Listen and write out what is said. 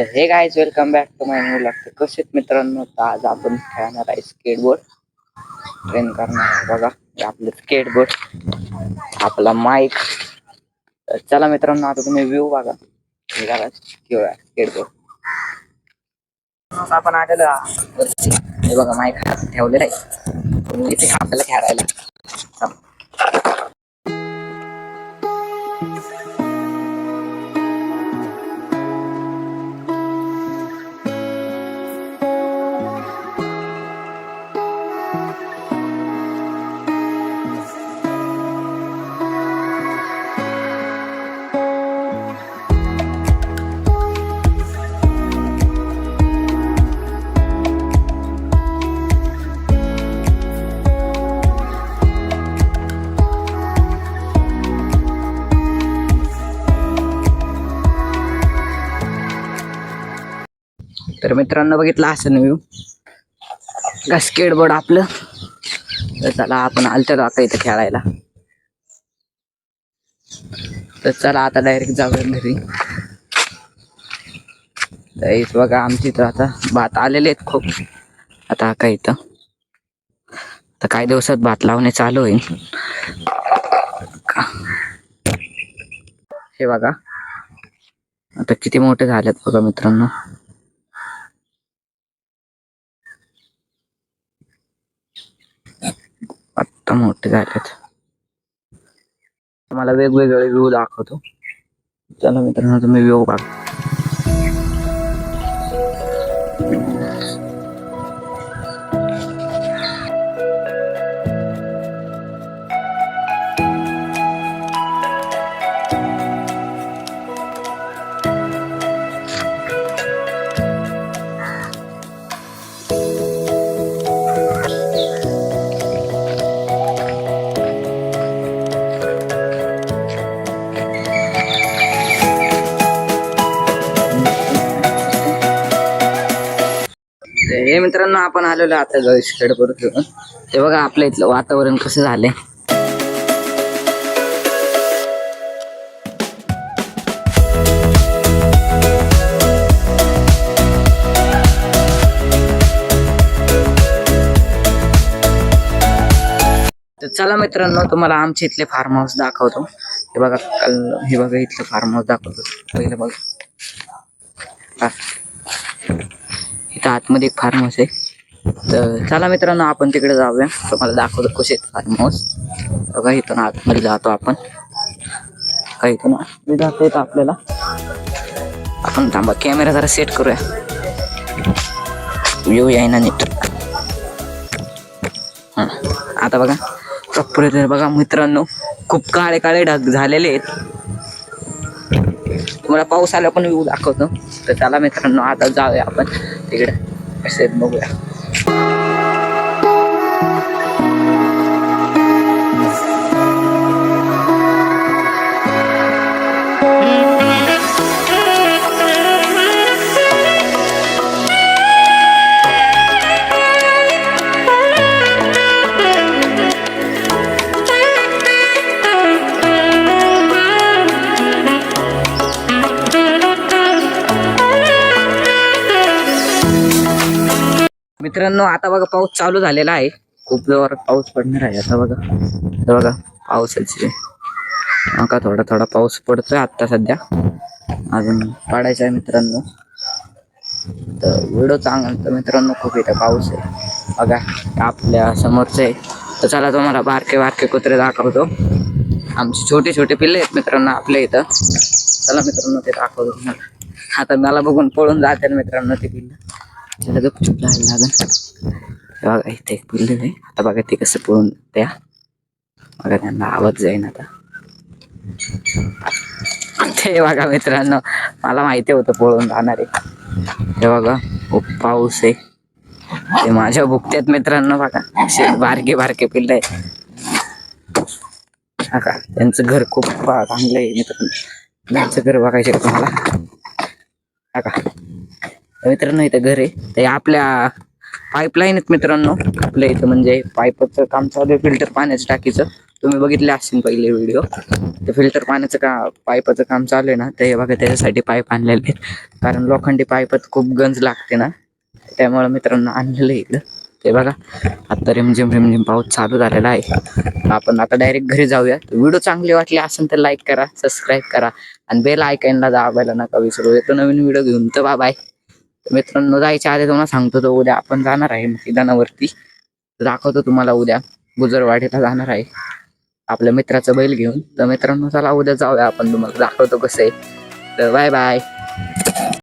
Hey guys welcome back to my new लागते कसेच मित्रांनो? तर आज आपण खेळणार आहे स्केटबोर्ड ट्रेन करणार आहे बघा. आपलं स्केटबोर्ड आपला माईक चला मित्रांनो आता तुम्ही व्ह्यू बघा. हे बघा खेळूया स्केटबोर्ड आपण आलेलो. हे बघा माईक ठेवलेलं आहे. इथे आपल्याला खेळायला. तर मित्रांनो बघितलं असं व्ह्यू स्केटबोर्ड आपलं. तर चला आपण आलतो आता इथं खेळायला. तर चला आता डायरेक्ट जाऊया घरी. तर इथं बघा आमची इथं आता भात आलेले आहेत खूप. आता काय इथं? तर काही दिवसात भात लावणे चालू होईल. हे बघा. आता किती मोठे झालेत बघा मित्रांनो. आत्ता मोठे झालेत तुम्हाला वेगवेगळे व्ह्यू दाखवतो. चला मित्रांनो तुम्ही व्ह्यू बघा. हे मित्रांनो आपण आलेलो आता गळीशकडे करून ते बघा आपल्या इथलं वातावरण कसं झालंय. तर चला मित्रांनो तुम्हाला आमच्या इथले फार्म हाऊस दाखवतो. हे बघा हे बघा इथलं फार्म हाऊस दाखवतो. पहिलं बघा. हा. आतमध्ये एक फार्म हाऊस आहे. तर चला मित्रांनो आपण तिकडे जाऊया. तुम्हाला दाखवतो कसे फार्म हाऊस बघा इथून आतमध्ये जातो आपण. काही इथून? मी जाता येतं आपल्याला. आपण थांबा कॅमेरा जरा सेट करूया. येऊ या ना नीट आता बघा प्रॉपर तर बघा मित्रांनो खूप काळे काळे ढग झालेले आहेत. तुम्हाला पाऊस आला पण येऊ दाखवतो. तर चला मित्रांनो आता जाऊया आपण. तिकडे असे बघूया. मित्रांनो आता बघा पाऊस चालू झालेला आहे. खूप जोरात पाऊस पडणार आहे. आता बघा. तर बघा पावसाचे. का थोडा थोडा पाऊस पडतोय आता सध्या. अजून पाडायचा आहे मित्रांनो. तर व्हिडिओ चांगला तर मित्रांनो खूप इथं पाऊस आहे. बघा आपल्या समोरचं आहे. तर चला तुम्हाला बारके बारके कुत्रे दाखवतो. आमचे छोटे छोटे पिल्ले आहेत मित्रांनो आपल्या इथं. चला मित्रांनो ते दाखवतो तुम्हाला. आता मला बघून पळून जाते मित्रांनो ते पिल्लं. त्याला गपचूप जायला लागेल. बघा इथे एक पिल्लू आहे. आता बघा ते कसं पळून त्या बघा त्यांना आवाज जाईन आता. ते बघा मित्रांनो मला माहिती होतं पळून जाणार आहे. हे बघा खूप पाऊस आहे. ते माझ्या भुकत्यात मित्रांनो बघा. असे बारके बारके पिल्ल आहे बघा त्यांचं घर खूप चांगलं आहे मित्रांनो. त्यांचं घर बघायचं का तुम्हाला? बघा. मित्रांनो इथं घर आहे. ते आपल्या पाईपलाईन आहेत मित्रांनो. आपल्या इथं म्हणजे पाईपचं काम चालू आहे फिल्टर पाण्याचं टाकीचं. तुम्ही बघितले असतील पहिले व्हिडिओ ते फिल्टर पाण्याचं का पाईपाचं काम चालू आहे ना ते हे बघा त्याच्यासाठी पाईप आणलेले आहेत. कारण लोखंडी पाईपात खूप गंज लागते ना. त्यामुळे मित्रांनो आणलेलं आहे इकडं ते बघा आता रिमझिम रिमझिम पाऊस चालू झालेला आहे. आपण आता डायरेक्ट घरी जाऊया. व्हिडिओ चांगली वाटले असेल तर लाईक करा सबस्क्राईब करा. आणि बेल ऐकायला दाबायला नका विसरू. येतो नवीन व्हिडिओ घेऊन. तर बाबा मित्रांनो जायच्या आधी तुम्हाला सांगतो तर उद्या आपण जाणार आहे मैदानावरती. दाखवतो तुम्हाला उद्या. गुजरवाडीला जाणार आहे. आपल्या मित्राचं बैल घेऊन. तर मित्रांनो चला उद्या जाऊया आपण. तुम्हाला दाखवतो कसं आहे. तर बाय बाय.